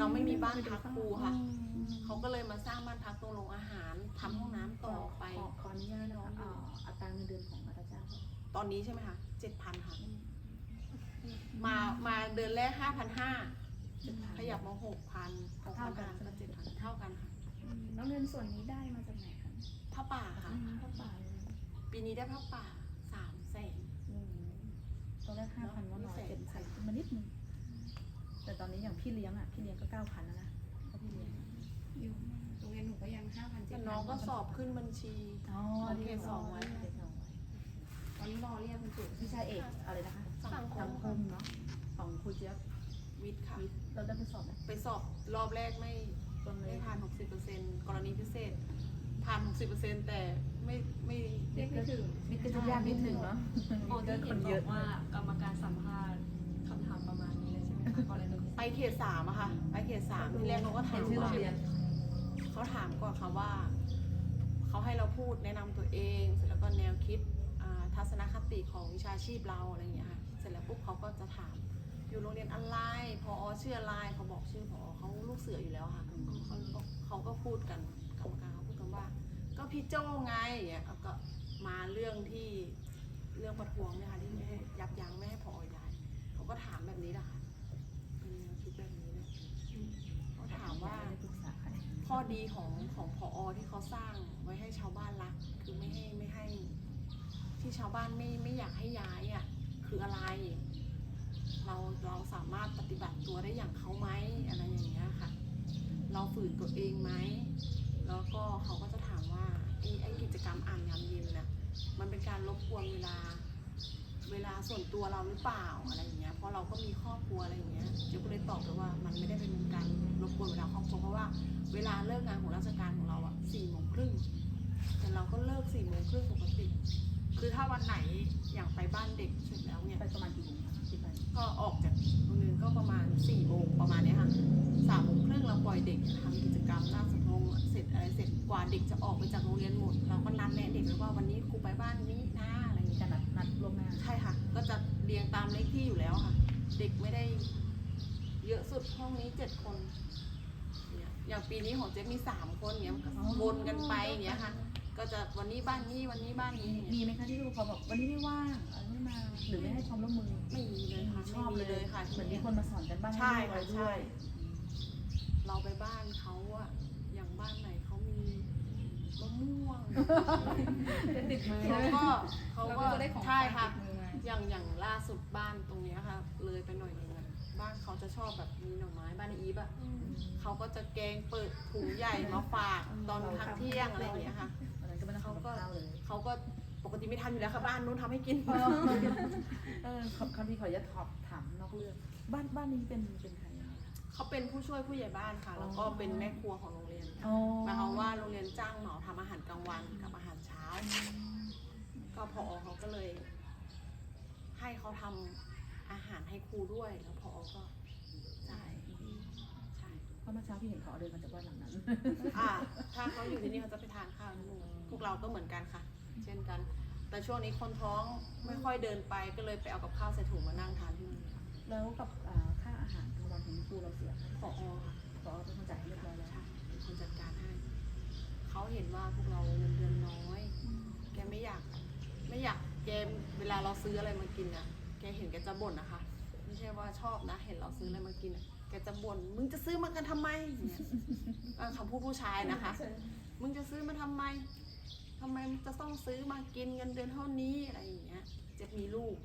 เราไม่มีบ้านพักครูค่ะ เขาก็เลยมาสร้างบ้านพักตรงโรงอาหารทำห้องน้ำต่อไป ขอขออนุญาตนะคะเอ่ออัตราเงินเดือนของอัตราจ้างตอนนี้ใช่ไหมคะเจ็ดพันค่ะ มามาเดือนแรกห้าพันห้าขยับมาหกพันหกพันห้าก็เจ็ดพันเท่ากันค่ะแล้วเงินส่วนนี้ได้มาจากไหนคะผ้าป่าค่ะ เข้าป่าเลยปีนี้ได้ผ้าป่าสามแสน อืมตอนแรกห้าพันว่าน้อยเป็นใส่ขึ้นมานิดนึง แต่ตอนนี้อย่างพี่เลี้ยงอะพี่เลี้ยงก็เก้าพันแล้วนะก็พี่เลี้ยงอยู่โรงเรียนหนูก็ยังห้าพันเจ็แต่ดน้องก็สอบขึ้นบัญชีอ๋อโอเคสองไว้เด็กสองไว้ตอนนี้รอเรียกคุณจุ๋มวิชาเอกอะไรนะคะสังคสัมงคมเนาะของครูเจี๊ยบวิทย์ค่ะวิทย์เราได้ไปสอบไหมไปสอบรอบแรกไม่ตอนเลไม่ยผ่าน60%กรณีพิเศษผ่าน60%แต่ไม่ไม่เรียกไม่ถึงวิทย์ก็จะยากนิดนึงเนาะอ๋อที่เห็นบอกว่ากรรมการสัมภาษณ์คำถามประมาณนี้เลยใช่ไหมคะกรณีพิเศษ ไปเขตสามอะค่ะ ไปเขตสามที่แรกเขาก็ถาเห็นมชื่อโรว่างเรียนเขาถามก่อนค่ะว่า เขาให้เราพูดแนะนำตัวเองเสร็จแล้วก็แนวคิดอ่าทัศนคติของวิชาชีพเราอะไรอย่างเงี้ยค่ะเสร็จแล้วปุ๊บเขาก็จะถาม อยู่โรงเรียนอะไรพอชื่ออะไรเขาบอกชื่อพอเขาลูกเสืออยู่แล้วค่ะเขาก็เขาก็พูดกันกรรมการเขาพูดกันว่า ก็พี่โจ้ไงอย่างเงี้ยแล้วก็มาเรื่องที่เรื่องประท้วงเนี่ยค่ะที่ไม่ให้ยับยั้งไม่ให้พอย้ายเขาก็ถามแบบนี้แหละค่ะเป็นแนวคิดแบบนี้เลยเขาถามว่าข้อดีของของพอที่เขาสร้างไว้ให้ชาวบ้านรัก คือไม่ให้ไม่ให้ ที่ชาวบ้านไม่ไม่อยากให้ย้ายอะคืออะไร เราเราสามารถปฏิบัติตัวได้อย่างเขาไหมอะไรอย่างเงี้ยค่ะ เราฝืนตัวเองไหมแล้วก็เขาก็จะถามว่าไอ้ไอ้กิจกรรมอ่านยามเย็นน่ะมันเป็นการรบกวนเวลา เวลาส่วนตัวเราหรือเปล่าอะไรอย่างเงี้ยเพราะเราก็มีครอบครัวอะไรอย่างเงี้ยเจ๊ก็เลยตอบไปว่ามันไม่ได้เป็นการรบกวนเวลาครอบครัวเพราะว่าเวลาเลิกงานของราชการของเราอะสี่โมงครึ่งแต่เราก็เลิกสี่โมงครึ่งปกติ คือถ้าวันไหนอย่างไปบ้านเด็กเสร็จแล้วเนี่ยไปประมาณกี่โมงคะที่ไปก็ออกจากโรงเรียนก็ประมาณสี่โมงประมาณเนี้ยค่ะสามโมงครึ่งเราปล่อยเด็กทำกิจกรรมหน้าสะพงเสร็จอะไรเสร็จกว่าเด็กจะออกไปจากโรงเรียนหมด เราก็นัดแนะเด็กไว้ว่าวันนี้ครูไปบ้านนี้นะอะไรอย่าง มีเงี้ยการนัดนัดล่วงหน้าใช่ค่ะ ก็จะเรียงตามเลขที่อยู่แล้วค่ะ เด็กไม่ได้เยอะสุดห้องนี้เจ็ดคนเนี่ยอย่างปีนี้ของเจ๊มีสามคนเนี้ยมันก็วนกันไปอย่างเงี้ยค่ะ ก็จะวันนี้บ้านนี้วันนี้บ้านนี้อย่างมีเงี้ยไหมคะที่ครูเขาบอกวันนี้ไม่ว่างอะไรไม่มาหรือไม่ให้ความร่วมมือไม่มีเลยค่ะชอบไม่มีเลยค่ะเหมือนมีคนมาสอนกันบ้างใช่ให้ค่ะรู้อะไรด้วยใช่เราไปบ้านเขาอะอย่างบ้านไหนเขา มีมะม่วงจะติดมือเขาก็เขาเราก็ก็จะได้ของใช่ฝากค่ะติดมือมาอย่างอย่างล่าสุดบ้านตรงเนี้ยค่ะ เลยไปหน่อยนึงอะบ้านเขาจะชอบแบบมีหน่อไม้บ้านในอีฟอะเขาก็จะแกงเปิดถุงใหญ่มาฝากตอนพักเที่ยงอะไรอย่างเงี้ยค่ะวันนั้นก็ไม่ต้องเขาทำกับก็ข้าวเลยเขาก็ปกติไม่ทำอยู่แล้วค่ะบ้านนู้นทำให้กินเออขอคำที่ขออนุญาตถอบถามนอกเรื่องบ้านบ้านนี้เป็นเป็นใครอะคะ เขาเป็นผู้ช่วยผู้ใหญ่บ้านค่ะ แล้วก็เป็นแม่ครัวของโรงเรียนอ๋อหมายความว่าโรงเรียนจ้างเหมาทำอาหารกลางวันกับอาหารเช้า ก็พอเขาก็เลย ให้เขาทำอาหารให้ครูด้วย แล้วพอก็จ่ายใช่ เพราะเมื่อเช้าพี่เห็นเขาเดินมาจากบ้านหลังนั้นอ่าถ้าเขาอยู่ที่นี่เขาจะไปทานข้าวที่นู่นพวกเราก็เหมือนกันค่ะ เช่นกัน แต่ช่วงนี้คนท้องไม่ค่อยเดินไปก็เลยไปเอากับข้าวใส่ถุงมานั่งทานที่นี่แล้วกับอ่า ของครูเราเสียไหมพอค่ะขอเป็นคนจ่ายให้เรียบร้อยแล้วเป็นคนจัดการให้ เขาเห็นว่าพวกเราเงินเดือนน้อย แกไม่อยาก ไม่อยากแกเวลาเราซื้ออะไรมากินอะ แกเห็นแกจะบ่นนะคะ ไม่ใช่ว่าชอบนะ เห็นเราซื้ออะไรมากินอะแกจะบ่น มึงจะซื้อมากันทำไมเนี่ยคำพูดผู้ชายนะคะ มึงจะซื้อมาทำไมทำไมจะต้องซื้อมากินเงินเดือนเท่านี้อะไรอย่างเงี้ย จะมีลูก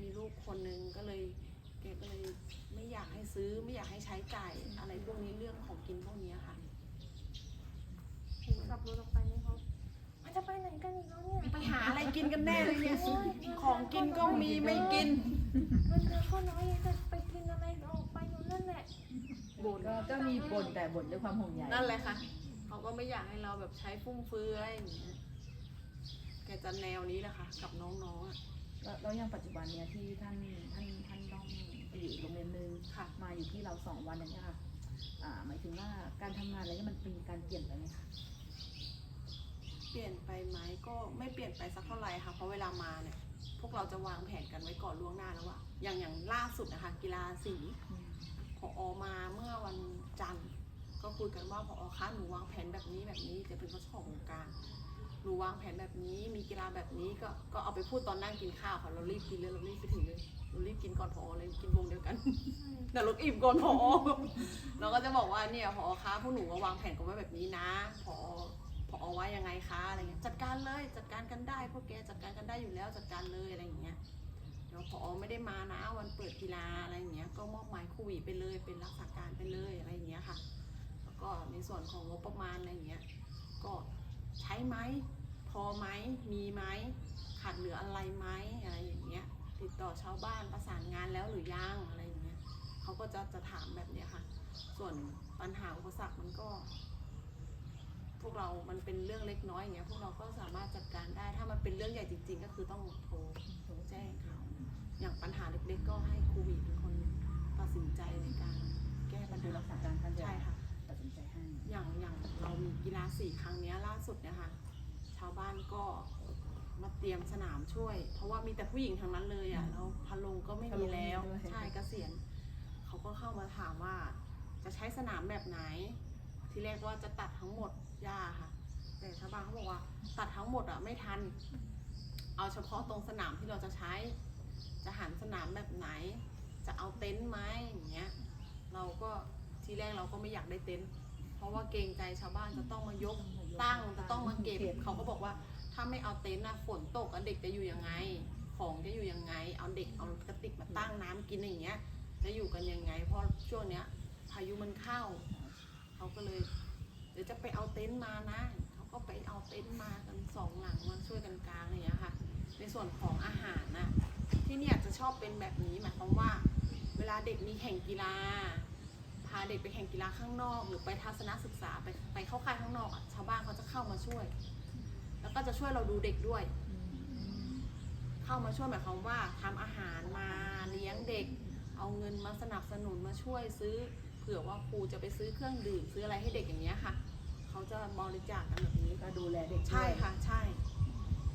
มีลูกคนนึงก็เลยแกก็เลย ไม่อยากให้ซื้อไม่อยากให้ใช้จ่ายอะไรพวกนี้เรื่องของกินพวกนี้ค่ะเห็นขับรถออกไปนี่เขามันจะไปไหนกันอีกแล้วเนี่ยไปหาอะไรกินกันแน่เลยเนี่ยของกินก็มีไม่กินมันเดือนก็น้อยยังจะไปกินอะไรออกไปอยู่นั่นแหละบ่นก็ก็มีบ่นแต่บ่นด้วยความห่วงใยนั่นแหละค่ะเขาก็ไม่อยากให้เราแบบใช้ฟุ่มเฟือยอย่างเงี้ยแกจะแนวนี้แหละค่ะ กับน้องๆอะแล้วแล้วอย่างปัจจุบันเนี่ยที่ท่านท่านท่านต้ องไปอยู่อีกโรงเรียนหนึ่งค่ะ มาอยู่ที่เราสองวันอย่างเงี้ยค่ะอ่าหมายถึงว่าการทำงานอะไรเนี่ยมันมีการเปลี่ยนไปไหมคะเปลี่ยนไปไหมก็ไม่เปลี่ยนไปสักเท่าไหร่ค่ะเพราะเวลามาเนี่ยพวกเราจะวางแผนกันไว้ก่อนล่วงหน้าแล้วว่าอย่างอย่างล่าสุดนะคะกีฬาสีอืมพออมาเมื่อวันกันว่าพอคะหนูวางแผนแบบนี้แบบนี้จะเป็นเจ้าของวงการ หนูวางแผนแบบนี้ มีกีฬาแบบนี้ก็ก็เอาไปพูดตอนนั่งกินข้าวค่ะ เรารีบกินเลยเรารีบไปถึงเลยเรารีบกินก่อนพอเลยกินวงเดียวกันเดี๋ยวรถอิ่มก่อนพอเราก็จะบอกว่าเนี่ยพอคะพวกหนูวางแผนกันไว้แบบนี้นะพอพอว่ายังไงคะอะไรเงี้ยจัดการเลยจัดการกันได้พวกแกจัดการกันได้อยู่แล้วจัดการเลยอะไรอย่างเงี้ยเดี๋ยวพอไม่ได้มานะวันเปิดกีฬาอะไรอย่างเงี้ยก็มอบหมายครูหวีไปเลยเป็นรักษาการไปเลยอะไรอย่างเงี้ยค่ะ แล้วก็ในส่วนของงบประมาณอะไรอย่างเงี้ยก็ ใช้ไหมพอไหมมีไหมขาดเหลืออะไรไหมอะไรอย่างเงี้ยติดต่อชาวบ้านประสานงานแล้วหรือยังอะไรอย่างเงี้ยเขาก็จะจะถามแบบเนี้ยค่ะ ส่วนปัญหาอุปสรรคมันก็ พวกเรา มันเป็นเรื่องเล็กน้อยอย่างเงี้ยพวกเราก็สามารถจัดการได้ ถ้ามันเป็นเรื่องใหญ่จริง ๆ ก็คือต้องโทรโทรแจ้งเขาอย่างปัญหาเล็กๆก็ให้ครูบีเป็นคนตัดสินใจในการแก้ปัญคือหารักษาการท่านจะใช่ค่ะตัด สินใจให้อย่างอย่างเรามีกีฬาสี่ครั้งเนี้ยล่าสุดเนี่ยค่ะชาวบ้านก็มาเตรียมสนามช่วย เพราะว่ามีแต่ผู้หญิงทั้งนั้นเลยอะแล้วพันลงก็ไม่มีแล้วใช่เกษียณเขาก็เข้ามาถามว่า จะใช้สนามแบบไหน ทีแรกว่าจะตัดทั้งหมดหญ้าค่ะ แต่ชาวบ้านเขาบอกว่า ตัดทั้งหมดอะไม่ทัน เอาเฉพาะตรงสนามที่เราจะใช้ จะหันสนามแบบไหน จะเอาเต็นท์ไหมอย่างเงี้ย เราก็ ทีแรกเราก็ไม่อยากได้เต็นท์เพราะว่าเกรงใจชาวบ้านจะต้องมายกตั้งจะต้องมาเก็บเขาก็บอกว่าถ้าไม่เอาเต็นท์นะฝนตกอะเด็กจะอยู่ยังไง ของจะอยู่ยังไง เอาเด็กเอากระติกมาตั้งน้ำกินอย่างเงี้ย จะอยู่กันยังไง เพราะช่วงเนี้ยพายุมันเข้า เขาก็เลย เดี๋ยวจะไปเอาเต็นท์มานะเขาก็ไปเอาเต็นท์มากันสองหลังมาช่วยกันกลางอย่างเงี้ยค่ะ ในส่วนของอาหารน่ะที่เนี่ยจะชอบเป็นแบบนี้หมายความว่า เวลาเด็กมีแข่งกีฬา พาเด็กไปแข่งกีฬาข้างนอก หรือไปทัศนศึกษาไปไปเข้าค่ายข้างนอกอะชาวบ้านเขาจะเข้ามาช่วย แล้วก็จะช่วยเราดูเด็กด้วย เข้ามาช่วยหมายความว่าทำอาหารมาเลี้ยงเด็ก เอาเงินมาสนับสนุนมาช่วยซื้อ เผื่อว่าครูจะไปซื้อเครื่องดื่มซื้ออะไรให้เด็กอย่างเงี้ยค่ะเขาจะบริจาคกันแบบนี้ก็ดูแลเด็กด้วยใช่ค่ะใช่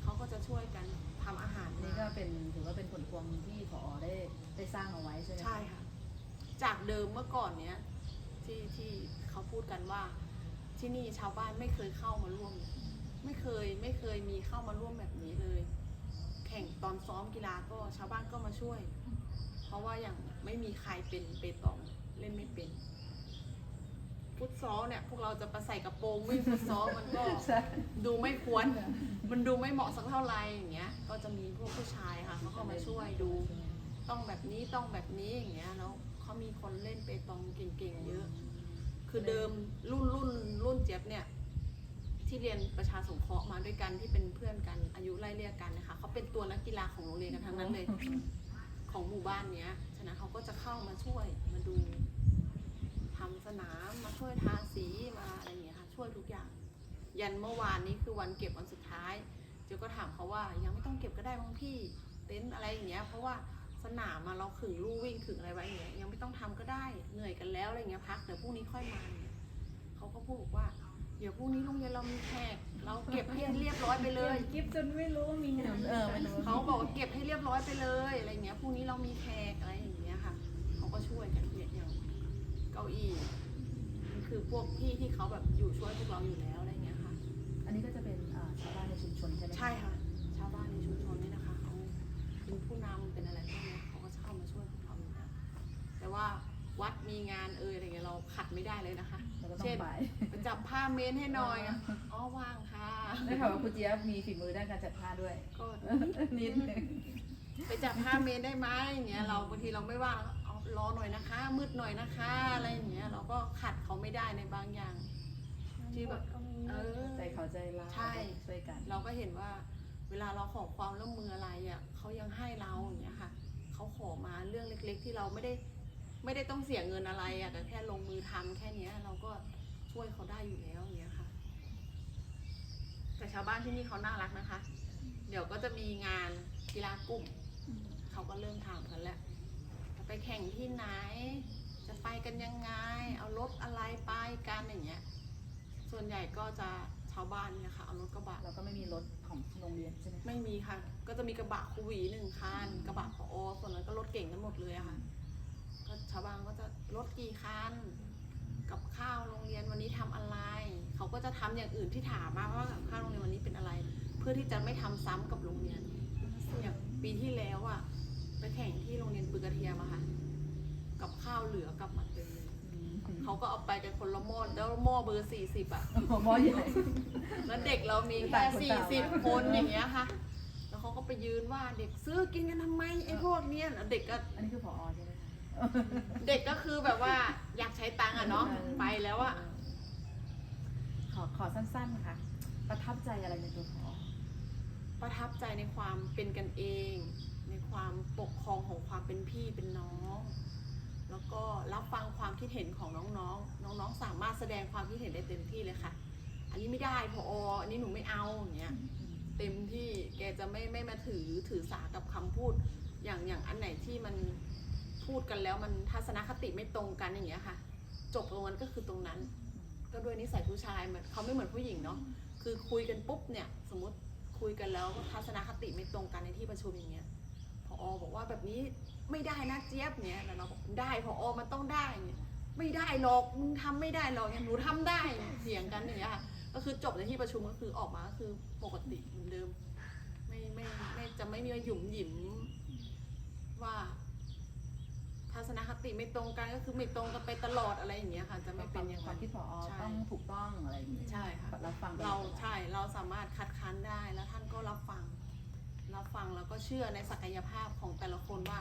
เขาก็จะช่วยกันทำอาหารนี่ก็เป็นถือว่าเป็นผลพวงที่พอได้ได้สร้างเอาไว้ใช่ไหมใช่ค่ะ จากเดิมเมื่อก่อนเนี้ยที่ที่เขาพูดกันว่า ที่นี่ชาวบ้านไม่เคยเข้ามาร่วมเลยไม่เคยไม่เคยมีเข้ามาร่วมแบบนี้เลย แข่งตอนซ้อมกีฬาก็ชาวบ้านก็มาช่วย เพราะว่าอย่างไม่มีใครเป็นเปตองเล่นไม่เป็นฟุตซอลเนี่ยพวกเราจะไปใส่กระโปรงวิ่งฟุตซอลมันก็ใช่ดูไม่ควร มันดูไม่เหมาะสักเท่าไหร่อย่างเงี้ย ก็จะมีพวกผู้ชายค่ะเขาเข้ามาช่วยดู ต้องแบบนี้ต้องแบบนี้อย่างเงี้ยแล้ว เขามีคนเล่นเปตองเก่งๆเยอะ คือเดิมรุ่นรุ่นรุ่นเจี๊ยบเนี่ย ที่เรียนประชาสงเคราะห์มาด้วยกันที่เป็นเพื่อนกันอายุไล่เรียกกันนะคะเขาเป็นตัวนักกีฬาของโรงเรียนกันทั้งนั้นเลย ของหมู่บ้านเนี้ยฉะนั้นเขาก็จะเข้ามาช่วยมาดูทำสนามมาช่วยทาสีมาอะไรอย่างเงี้ยค่ะช่วยทุกอย่าง ยันเมื่อวานนี้คือวันเก็บวันสุดท้ายเจ๊ก็ถามเขาว่ายังไม่ต้องเก็บก็ได้มั้งพี่เต็นท์อะไรอย่างเงี้ยเพราะว่า สนามมาเราขึงลู่วิ่งขึงอะไรไว้อย่างเงี้ยยังไม่ต้องทำก็ได้เหนื่อยกันแล้วอะไรเงี้ยพักเดี๋ยวพรุ่งนี้ค่อยมาเนี่ยเขาก็พูดบอกว่า เดี๋ยวพรุ่งนี้โรงเรียนเรามีแขกเราเก็บให้เรียบร้อยไปเลยกิฟจนไม่รู้ว่ามีงานเออไม่รู้เขาบอกว่าเก็บให้เรียบร้อยไปเลยอะไรเงี้ยพรุ่งนี้เรามีแขกอะไรอย่างเงี้ยค่ะเขาก็ช่วยกันเนี่ยอย่างเก้าอี้มันคือพวกพี่ที่เขาแบบอยู่ช่วยพวกเราอยู่แล้วอะไรเงี้ยค่ะ อันนี้ก็จะเป็นอ่าชาวบ้านในชุมชนใช่ไหมใช่ค่ะ ผู้นำเป็นอะไรพวกเนี้ยเขาก็จะเข้ามาช่วยพวกเราอยู่แล้วแต่ว่าวัดมีงานเอยอะไรเงี้ยเราขัดไม่ได้เลยนะคะ เราก็ต้อเช่งนไปไปจับผ้าเมนให้หน่อยอะอ๋อว่างค่ะ ได้ข่าวว่าคุณเจี๊ยบมีฝีมือด้านการจัดผ้าด้วย ก็ นิดนึงไปจับผ้าเมนได้ไหมอย่างเงี้ยเราบางทีเราไม่ว่างเอารอหน่อยนะคะ มืดหน่อยนะคะอะไรอย่างเงี้ยเราก็ขัดเขาไม่ได้ในบางอย่าง ที่แบบก็มีเออ ใจเขาใจเราใช่ ช่วยกัน เราก็เห็นว่า เวลาเราขอความร่วมมืออะไรอะเขายังให้เราอย่างเงี้ยค่ะเขาขอมาเรื่องเล็ก ๆ ที่เราไม่ได้ไม่ได้ต้องเสียเงินอะไรอะแต่แค่ลงมือทำแค่เนี้ย เราก็ช่วยเขาได้อยู่แล้วอย่างเงี้ยค่ะแต่ชาวบ้านที่นี่เขาน่ารักนะคะ เดี๋ยวก็จะมีงานกีฬากลุ่มเขาก็เริ่มถามกันแล้วจะไปแข่งที่ไหน จะไปกันยังไง เอารถอะไรไปกันอย่างเงี้ย ส่วนใหญ่ก็จะาวบ้านเนี่ยค่ะเอารถกระบะเราก็ไม่มีรถของโรงเรียนใช่ไหมไม่มีค่ะ ก็จะมีกระบะคูหวีหนึ่งคันกระบะพอส่วนนั้นก็รถเก่งกันหมดเลยอะค่ะก็ชาวบ้านก็จะรถกี่คันกับข้าวโรงเรียนวันนี้ทำอะไร เขาก็จะทำอย่างอื่นที่ถามมาว่ากับข้าวโรงเรียนวันนี้เป็นอะไร เพื่อที่จะไม่ทำซ้ำกับโรงเรียนอย่างปีที่แล้วอะไปแข่งที่โรงเรียนปือกระเทียมอะค่ะ กับข้าวเหลือกลับมา เต็มเลยเขาก็เอาไปกันคนละหม้อแล้วหม้อเบอร์สี่สิบอะหัวหม้อใหญ่ แล้วเด็กเรามีต่าแค่งคนสี่ต่างสิบมาคนอย่างเงี้ยค่ะ แล้วเขาก็ไปยืนว่าเด็กซื้อกินกันทำไมไอ้พวกเนี้ยแล้วเด็กก็ อันนี้คือผอใช่ไหมคะเด็กก็คือแบบว่าอยากใช้ตังค์อะเนาะไปแล้วอะขอขอสั้นๆค่ะ ประทับใจอะไรในตัวผอประทับใจในความเป็นกันเอง ในความปกครองของความเป็นพี่เป็นน้อง แล้วก็รับฟังความคิดเห็นของน้องๆ น้องๆ สามารถแสดงความคิดเห็นได้เต็มที่เลยค่ะ อันนี้ไม่ได้พออันนี้หนูไม่เอาอย่างเงี้ยเต็มที่แกจะไม่ไม่มาถือถือสากับคำพูด อย่างอย่างอันไหนที่มันพูดกันแล้วมันทัศนคติไม่ตรงกันอย่างเงี้ยค่ะ จบตรงนั้นก็คือตรงนั้น ก็ด้วยนิสัยผู้ชายเหมือนเขาไม่เหมือนผู้หญิงเนาะคือคุยกันปุ๊บเนี่ย สมมติคุยกันแล้วทัศนคติไม่ตรงกันในที่ประชุมอย่างเงี้ย อบอกว่าแบบนี้ไม่ได้นะเจี๊ยบเนี่ยแล้วเราบอกได้พอมันต้องได้เนี่ยไม่ได้หรอกมึงทำไม่ได้หรอกเนี่ยหนูทำได้เถียงกันอย่างเงี้ยค่ะก็คือจบในที่ประชุมก็คือออกมาก็คือปกติเหมือนเดิม ไม่ไม่ไม่จะไม่มีว่าหยุ่มหยิมว่าทัศนคติไม่ตรงกันก็คือไม่ตรงกันไปตลอดอะไรอย่างเงี้ยค่ะ จะไม่เป็นอย่างความนั้นคิดผอใช่ต้องถูกต้องอะไรอย่างเงี้ยใช่ค่ะรับฟังเราใช่เราสามารถคัดค้านได้แล้วท่านก็รับฟัง รับฟังแล้วก็เชื่อในศักยภาพของแต่ละคนว่า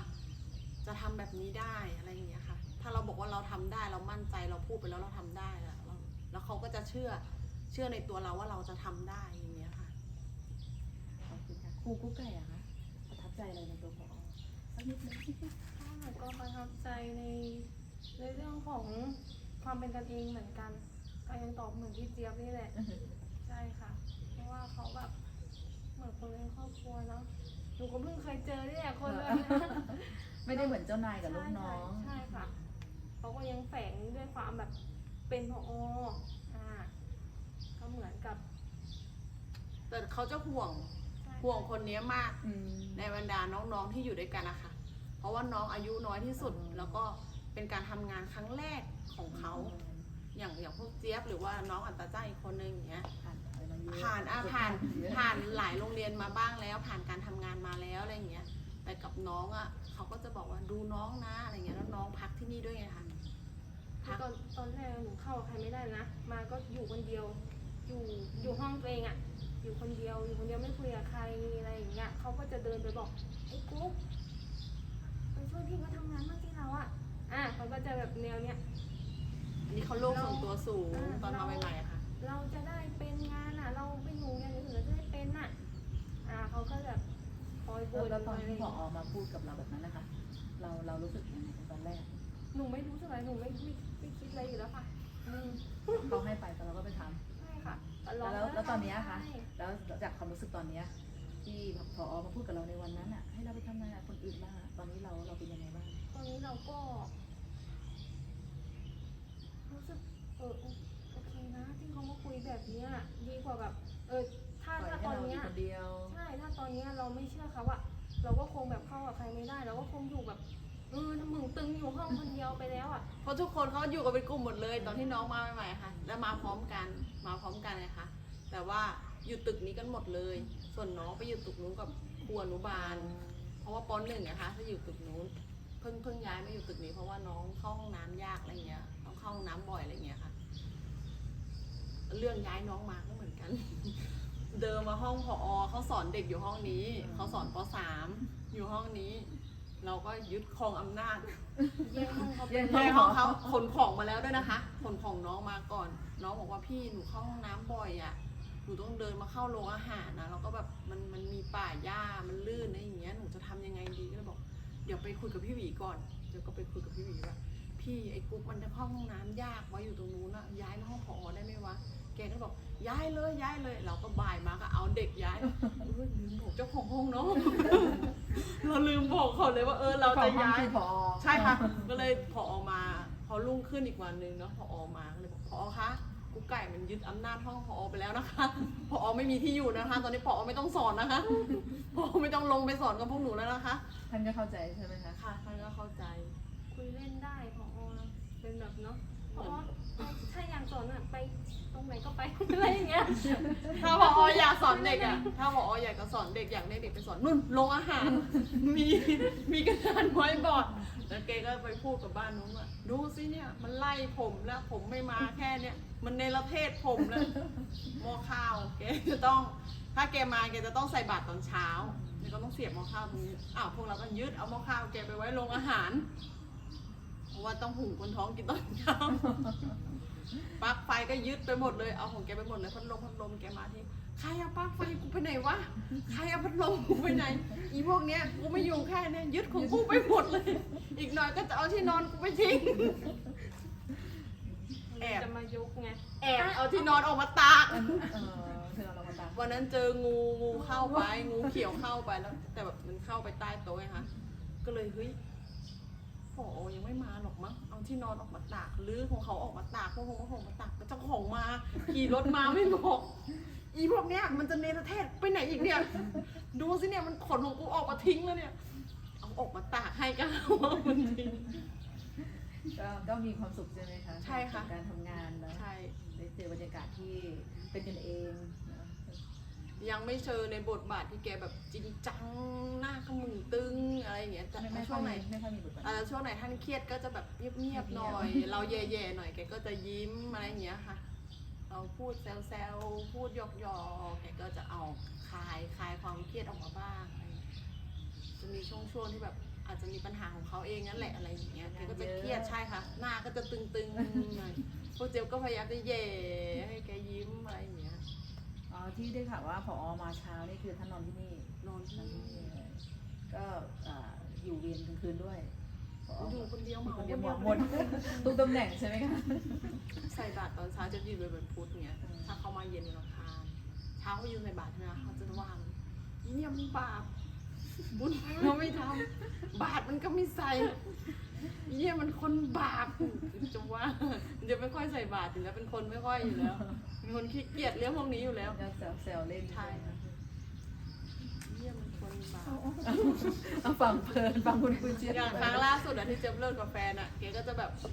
จะทำแบบนี้ได้อะไรอย่างเงี้ยค่ะ ถ้าเราบอกว่าเราทำได้เรามั่นใจเราพูดไปแล้วเราทำได้แล้วเราแล้วเขาก็จะเชื่อเชื่อในตัวเราว่าเราจะทำได้อย่างเงี้ยค่ะขอบคุณค่ะครูกุ๊กไก่อะคะประทับใจอะไรในตัวผอสักนิดนึงหนูก็ประทับใจในในเรื่องของความเป็นกันเองเหมือนกันก็ยังตอบเหมือนพี่เจี๊ยบนี่แหละใช่ค่ะ เพราะว่าเขาแบบเห มือนคนในครอบครัวเนาะหนูก็เพิ่งเคยเจอนี่แหละคนแบบนี้ไม่ได้เหมือนเจ้านายกับลูกน้องใช่ใช่ค่ะเขาก็ยังแฝงด้วยความแบบเป็นพออ่าก็เหมือนกับแต่เขาจะห่วงใช่ห่วงคนเนี้ยมากอืม ในบรรดาน้องๆที่อยู่ด้วยกันนะคะเพราะว่าน้องอายุน้อยที่สุด อืม แล้วก็เป็นการทำงานครั้งแรกของเขา อย่างอย่างพวกเจี๊ยบหรือว่าน้องอันตาจ้าอีกคนนึงอย่างเงี้ย ผ่านอาประสบผ่านกรณ์เยอะผ่านหลายโรงเรียนมาบ้างแล้ว ผ่านการทำงานมาแล้วอะไรอย่างเงี้ยแต่กับน้องอะเขาก็จะบอกว่าดูน้องนะอะไรเงี้ยแล้วน้องพักที่นี่ด้วยไงคะพักตอนตอนแรกหนูเข้ากับใครไม่ได้นะมาก็อยู่คนเดียว อยู่อยู่ห้องตัวเองอะอยู่คนเดียวอยู่คนเดียวไม่คุยกับใครอะไรอย่างเงี้ยเขาก็จะเดินไปบอกไอ้กุ๊กไปช่วยพี่เขาทำงานบ้างที่เราอะอะเขาก็จะแบบแนวเนี้ยอันนี้เขาโลกส่วนตัวสูงอ่าตอนมาใหม่ๆอะค่ะ เราจะได้เป็นงานอะ เราไปอยู่อย่างอื่นเราจะได้เป็นอะอ่าเขาก็แบบคอยบ่นแล้วตอนคยะไรที่ผอมาพูดกับเราแบบนั้นนะคะ เราเรารู้สึกยังไงตอนแรก หนูไม่รู้สึกอะไรหนูไม่ไม่ไม่คิดอะไรอยู่แล้วค่ะอืมเขาให้ไปแต่เราก็ไปทำใช่ค่ะแล้วแล้วแล้วตอนเนี้ยคะใช่แล้วจากความรู้สึกตอนเนี้ยที่ผอมาพูดกับเราในวันนั้นอะ ให้เราไปทำงานกับคนอื่นบ้างอะตอนนี้เราเราเป็นยังไงบ้าง ตอนนี้เราก็ รู้สึกเออโอเคนะที่เขามา คุยแบบเนี้ยดีกว่าแบบ เออ ถ้าปล่อยถ้าให้ตอนเราอเนี้ยู่ยคนเดียว ใช่ ถ้าตอนเนี้ยเราไม่เชื่อเขาอะเราก็คงแบบเข้ากับใครไม่ได้เราก็คงอยู่แบบเออถ้ามึงตึงอยู่ห้องคนเดียวไปแล้วอะเพราะทุกคนเขาอยู่กันเป็นกลุ่มหมดเลย ตอนที่น้องมาใหม่ๆอะค่ะ แล้วมาพร้อมกันมาพร้อมกันเลยค่ะ แต่ว่าอยู่ตึกนี้กันหมดเลย ส่วนน้องไปอยู่ตึกนู้นกับครูอนุบาล เพราะว่าปหนึ่งนะคะถ้าอยู่ตึกนู้น เพิ่งเพิ่งย้ายมาอยู่ตึกนี้เพราะว่าน้องเข้าห้องน้ำยากอะไรเงี้ย ต้องเข้าห้องน้ำบ่อยอะไรเงี้ยค่ะ เรื่องย้ายน้องมาก็เหมือนกัน เดินมาห้องพอเขาสอนเด็กอยู่ห้องนี้อืมเขาสอนปสามอยู่ห้องนี้ เราก็ยึดครองอำนาจแย่งห้องเขาแย่งแม่ของเขาขนของมาแล้วด้วยนะคะขนของน้องมาก่อน น้องบอกว่าพี่หนูเข้าห้องน้ำบ่อยอะหนูต้องเดินมาเข้าโรงอาหารนะแล้วก็แบบมันมันมีป่าหญ้ามันลื่นอะไรอย่างเงี้ยหนูจะทำยังไงดีก็เลยบอก เดี๋ยวไปคุยกับพี่หวีก่อนเดี๋ยวก็ไปคุยกับพี่หวีว่าพี่ไอ้กุ๊กมันจะเข้าห้องน้ำยากไว้อยู่ตรงนู้นอะย้ายมาห้องผอได้ไหมวะ แกก็บอกย้ายเลยย้ายเลย เราก็บ่ายมาก็เอาเด็กย้ายเออลืมบอกเจ้าของห้องเนาะเราลืมบอกเขาเลยว่าเออเราจะย้ายคือผอใช่ค่ะ ก็เลยพออมาพอรุ่งขึ้นอีกวันหนึ่งเนาะพออมาก็เลยบอกพอคะกุ๊กไก่มันยึดอำนาจห้องพอไปแล้วนะคะ พอไม่มีที่อยู่นะคะ ตอนนี้พอไม่ต้องสอนนะคะพอไม่ต้องลงไปสอนกับพวกหนูแล้วนะคะ ท่านก็เข้าใจใช่ไหมคะค่ะท่านก็เข้าใจ คุยเล่นได้พอเป็นแบบเนาะเพราะว่าถ้าอยากสอนอะไป ตรงไหนก็ไป อะไรอย่างเงี้ยถ้าพออยากสอนเด็กอะถ้าพออยากจะสอนเด็กอยากให้เด็กไปสอนนุ่นลงอาหาร มีมีกระดานไว้บอร์ดแล้วเกก็ไปพูดกับบ้านนู้นว่าดูสิเนี่ยมันไล่ผมแล้วผมไม่มาแค่เนี่ยมันในประเทศผมเลยหม้อข้าวแกจะต้อง ถ้าแกมาแกจะต้องใส่บาตรตอนเช้าแกก็ต้องเสียบหม้อข้าวตรงนี้อ้าวพวกเราก็ยึดเอาหม้อข้าวแกไปไว้โรงอาหาร เพราะว่าต้องหุงคนท้องกินตอนเช้า ปลั๊กไฟก็ยึดไปหมดเลยเอาของแกไปหมดเลยพัดลมพัดลมแกมาที่ใครเอาปลั๊กไฟกูไปไหนวะใครเอาพัดลมกูไปไหน อีพวกเนี้ยกูไม่อยู่แค่เนี้ยยึดของกูไปหมดเลย อีกหน่อยก็จะเอาที่นอนกูไปทิ้งแอบจะมายกไงแอบเอาที่นอนออกมาตาก เออเธอเรามาตามวันนั้นเจองูงูเข้าไปงูเขียวเข้าไปแล้ว แต่แบบมันเข้าไปใต้โต๊ะไงคะก็เลยเฮ้ย พอยังไม่มาหรอกมั้งเอาที่นอนออกมาตากหรือของเขาออกมาตากพวกของของมาตากเจ้าของมา ขี่รถมาไม่บอกอีพวกเนี้ยมันจะเนรเทศไปไหนอีกเนี่ยดูสิเนี่ยมันขนของกูออกมาทิ้งแล้วเนี่ย เอาออกมาตากให้ก็เอามันทิ้งก็ก็มีความสุขใช่ไหมคะใช่ค่ะกับการทำงานแล้วใช่ได้เจอบรรยากาศที่เป็นกันเองนะ ยังไม่เจอในบทบาทที่แกแบบจริงจังหน้าขมึงตึงอะไรอย่างเงี้ยแต่ไม่ไม่ค่ช่อวยงไหนมีไม่ค่อยมีบทบาทอ่าช่วงไหนท่านเครียดก็จะแบบเงียบๆหน่อย เราแย่ๆหน่อยแกก็จะยิ้มอะไรอย่างเงี้ยค่ะ เราพูดแซวๆพูดหยอกๆแกก็จะเอาคลายคลายความเครียดออกมาบ้างอะไรอย่างเงี้ยจะมีช่วงๆที่แบบอาจจะมีปัญหาของเขาเองนั่นแหละอะไรอย่างเงี้ยแกก็จะเครียดใช่ค่ะ หน้าก็จะตึงๆหน่อยพวกเจลก็พยายามจะแย่ให้แกยิ้มอะไรอย่างเงี้ยอ๋อ ที่ได้ข่าวว่าพอมาเช้านี่คือท่านนอนที่นี่นอนที่นี่ก็อ่าอยู่เวียนกลางคืนด้วยผออยู่คนเดียวเหมีมาคนเดียวคหมดนหมดทุกตำแหน่งใช่ไหมคะ ใส่บาตรตอนเช้าจะยืนเป็นวันพุธเงี้ย อืม ถ้าเขามาเย็นวันอังคารเช้าเขายืนใส่บาตรใช่ไหมเขาจะว่ามันอีเนี่ยมึงบาปบุญเราไม่ทำบาตรมันก็ไม่ใส่อีเนี่ยมันคนบาปจะว่ามันจะไม่ค่อยใส่บาตรอยู่แล้วเป็นคนไม่ค่อยอยู่แล้ว เป็นคนขี้เกียจเรื่องพวกนี้อยู่แล้วจะแซวแซวเล่นใช่อีเนี่ยมันคนบาปเอาฟังเพลินฟังคุณคุณเจี๊ยบ อย่างครั้งล่าสุดอะที่เจมเลิกกับแฟนอะแกก็จะแบบ